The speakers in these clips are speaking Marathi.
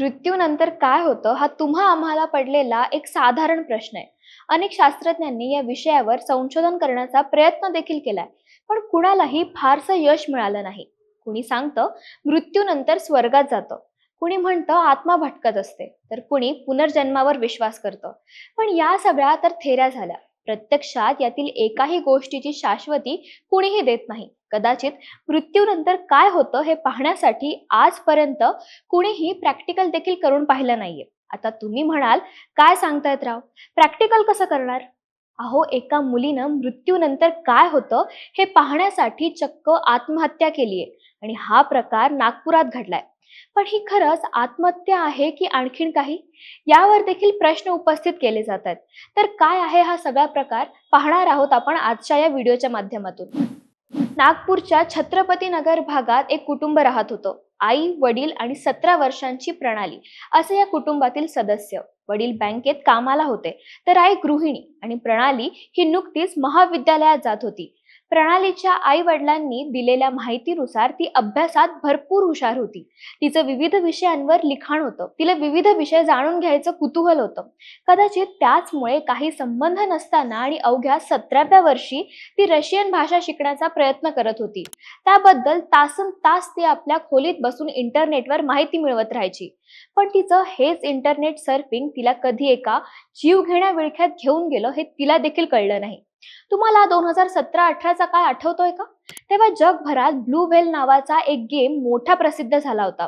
मृत्यूनंतर काय होतं? हा तुम्हा आम्हाला पडलेला एक साधारण प्रश्न आहे. अनेक शास्त्रज्ञांनी या विषयावर संशोधन करण्याचा प्रयत्न देखील केलाय. पण कुणालाही फारसं यश मिळालं नाही. कुणी सांगतं मृत्यूनंतर स्वर्गात जातं. कुणी म्हणतं आत्मा भटकत असते. तर कुणी पुनर्जन्मावर विश्वास करतं. पण या सगळ्या तर थेऱ्या झाल्या. प्रत्यक्षात यातील एकाही गोष्टीची शाश्वती कुणीही देत नाही. कदाचित मृत्यूनंतर काय होतं हे पाहण्यासाठी आजपर्यंत कुणीही प्रॅक्टिकल देखील करून पाहिलं नाहीये. आता तुम्ही म्हणाल काय सांगतायत राव? प्रॅक्टिकल कसं करणार? अहो एका मुलीनं मृत्यूनंतर काय होतं हे पाहण्यासाठी चक्क आत्महत्या केलीये आणि हा प्रकार नागपुरात घडलाय. पण ही खरंच आत्महत्या आहे की आणखीन काही? यावर देखील प्रश्न उपस्थित केले जात आहेत. तर काय आहे हा सगळा प्रकार? पाहणार आहोत आपण आजच्या या व्हिडिओच्या माध्यमातून. नागपूरच्या छत्रपती नगर भागात एक कुटुंब राहत होतं. आई वडील आणि सतरा वर्षांची प्रणाली असे या कुटुंबातील सदस्य वडील बँकेत कामाला होते. तर आई गृहिणी आणि प्रणाली ही नुकतीच महाविद्यालयात जात होती. प्रणालीच्या आई वडिलांनी दिलेल्या माहितीनुसार ती अभ्यासात भरपूर हुशार होती. तिचं विविध विषयांवर लिखाण होतं. तिला विविध विषय जाणून घ्यायचं कुतूहल होतं. कदाचित त्याचमुळे काही संबंध नसताना आणि अवघ्या सतराव्या वर्षी ती रशियन भाषा शिकण्याचा प्रयत्न करत होती. त्याबद्दल तासन तास ती आपल्या खोलीत बसून इंटरनेटवर माहिती मिळवत राहायची. पण तिचं हेच इंटरनेट सर्फिंग तिला कधी एका जीव घेण्या विळख्यात घेऊन गेलं हे तिला देखील कळलं नाही. तुम्हाला दोन हजार सतरा अठराचा काळ आठवतोय का? तेव्हा जगभरात ब्लू व्हेल नावाचा एक गेम मोठा प्रसिद्ध झाला होता.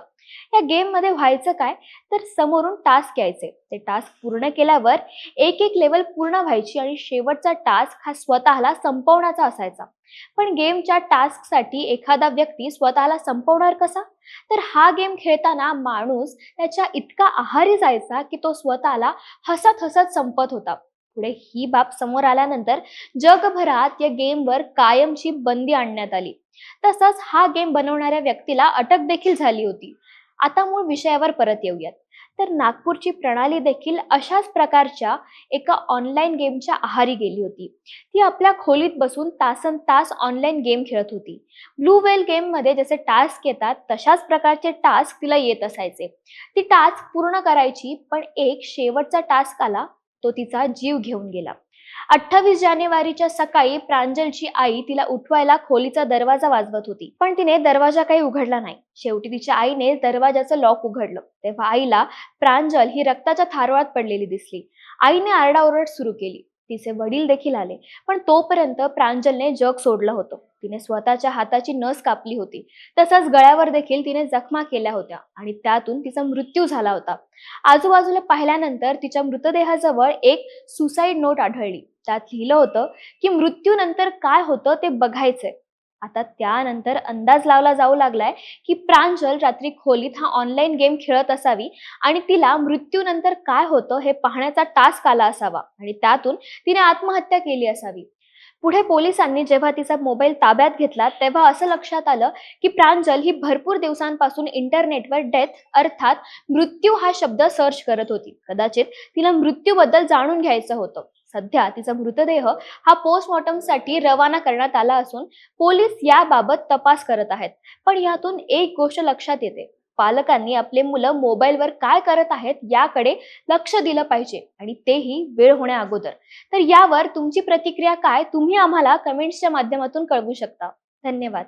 या गेममध्ये व्हायचं काय? तर समोरून टास्क यायचे. ते टास्क पूर्ण केल्यावर एक एक लेवल पूर्ण व्हायची आणि शेवटचा टास्क हा स्वतःला संपवण्याचा असायचा. पण गेमच्या टास्कसाठी एखादा व्यक्ती स्वतःला संपवणार कसा? तर हा गेम खेळताना माणूस त्याच्या इतका आहारी जायचा की तो स्वतःला हसत हसत संपत होता. पुढे ही बाब समोर आल्यानंतर जगभरात या गेमवर कायमची बंदी आणण्यात आली. तसंच हा गेम बनवणाऱ्या व्यक्तीला अटक देखील झाली होती. आता मूळ विषयावर परत येऊयात. तर नागपूरची प्रणाली देखील अशाच प्रकारच्या एका ऑनलाईन गेमच्या आहारी गेली होती. ती आपल्या खोलीत बसून तासन तास ऑनलाईन गेम खेळत होती. ब्लू वेल गेममध्ये जसे टास्क येतात तशाच प्रकारचे टास्क तिला येत असायचे. ती टास्क पूर्ण करायची पण एक शेवटचा टास्क आला तो तिचा जीव घेऊन गेला. अठ्ठावीस जानेवारीच्या सकाळी प्रांजलची आई तिला उठवायला खोलीचा दरवाजा वाजवत होती. पण तिने दरवाजा काही उघडला नाही. शेवटी तिच्या आईने दरवाजाचं लॉक उघडलं. तेव्हा आईला प्रांजल ही रक्ताच्या थारोळात पडलेली दिसली. आईने आरडाओरड सुरू केली. तिचे वडील देखील आले. पण तोपर्यंत प्रांजलने जग सोडलं होतं. तिने स्वतःच्या हाताची नस कापली होती. तसंच गळ्यावर देखील तिने जखमा केल्या होत्या आणि त्यातून तिचा मृत्यू झाला होता. आजूबाजूला पाहिल्यानंतर तिच्या मृतदेहाजवळ एक सुसाईड नोट आढळली. त्यात लिहिलं होतं की मृत्यूनंतर काय होतं ते बघायचंय. आता त्यानंतर अंदाज लावला जाऊ लागलाय की प्रांजल रात्री खोलीत हा ऑनलाईन गेम खेळत असावी आणि तिला मृत्यूनंतर काय होतं हे पाहण्याचा टास्क आला असावा आणि त्यातून तिने आत्महत्या केली असावी. पुढे पोलिसांनी जेव्हा तिचा मोबाईल ताब्यात घेतला तेव्हा असं लक्षात आलं की प्रांजल ही भरपूर दिवसांपासून इंटरनेटवर डेथ अर्थात मृत्यू हा शब्द सर्च करत होती. कदाचित तिला मृत्यूबद्दल जाणून घ्यायचं होतं. सध्या तिचा मृतदेह हा पोस्टमॉर्टमसाठी रवाना करण्यात आला असून पोलीस याबाबत तपास करत आहेत. पण यातून एक गोष्ट लक्षात येते. पालकांनी आपले मुलं मोबाईलवर काय करत आहेत याकडे लक्ष दिलं पाहिजे आणि तेही वेळ होण्या अगोदर. तर यावर तुमची प्रतिक्रिया काय? तुम्ही आम्हाला कमेंट्सच्या माध्यमातून कळवू शकता. धन्यवाद.